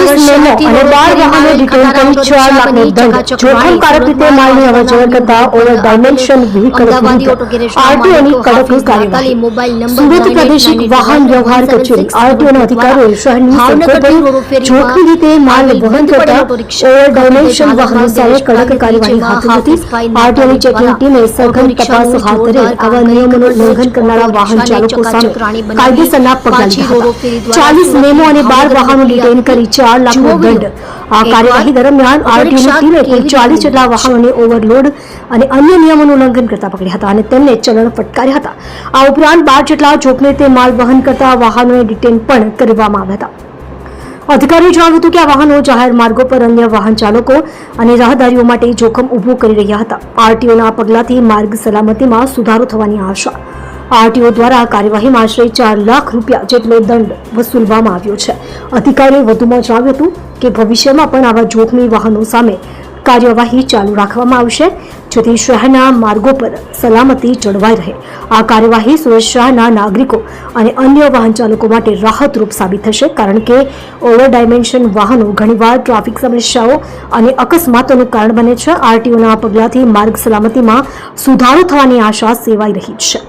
ચાલીસ મેમો અને બાર વાહનો ડિટેન કરી ચાર લાખનો દંડ. જોખમકારક રીતે માલની અવરજવર કરતા ઓવર ડાયમેન્શન વ્હીકલ આરટીઓની કડક કાર્યવાહી. સુરત પ્રાદેશિક વાહન વ્યવહાર કચેરી આરટીઓના અધિકારીઓએ શહેરની સંકલ્પની જોખમી રીતે માલ વહન કરતા ઓવર ડાયમેન્શન વાહનો સામે કડક કાર્યવાહી હાથ ધરી આરટીઓની ચેકિંગ ટીમે સઘન તપાસ હાથ ધરી આવા નિયમોનું ઉલ્લંઘન કરનારા વાહન ચાલકો સામે કાયદેસરના પગલાં લીધા ચાલીસ મેમો અને બાર વાહનો ડિટેન કરી ચાર લાખનો દંડ આ કાર્યવાહી દરમિયાન આરટીઓની ટીમે કુલ ચાલીસ જેટલા વાહનોને ઓવરલોડ અને અન્ય નિયમોનું ઉલ્લંઘન કરતા પકડ્યા હતા અને તેમને ચલણ ફટકાર્યા હતા. આ ઉપરાંત બાર જેટલા જોખમે તે માલ વહન કરતા વાહનોને ડિટેન પણ કરવામાં આવ્યા હતા. અધિકારીએ જણાવ્યું હતું કે આ વાહનો જાહેર માર્ગો પર અન્ય વાહન ચાલકો અને રાહદારીઓ માટે જોખમ ઊભું કરી રહ્યા હતા. આરટીઓના પગલાથી પગલાંથી માર્ગ સલામતીમાં સુધારો થવાની આશા આરટીઓ દ્વારા કાર્યવાહીમાં આશરે ચાર લાખ રૂપિયા જેટલો દંડ વસૂલવામાં આવ્યો છે. અધિકારીએ વધુમાં જણાવ્યું હતું કે ભવિષ્યમાં પણ આવા જોખમી વાહનો સામે કાર્યવાહી ચાલુ રાખવામાં આવશે, જેથી શહેરના માર્ગો પર સલામતી જળવાઈ રહે. આ કાર્યવાહી સુરત શહેરના નાગરિકો અને અન્ય વાહન ચાલકો માટે રાહતરૂપ સાબિત થશે, કારણ કે ઓવર ડાયમેન્શન વાહનો ઘણીવાર ટ્રાફિક સમસ્યાઓ અને અકસ્માતોનું કારણ બને છે. આરટીઓના પગલાંથી માર્ગ સલામતીમાં સુધારો થવાની આશા સેવાઈ રહી છે.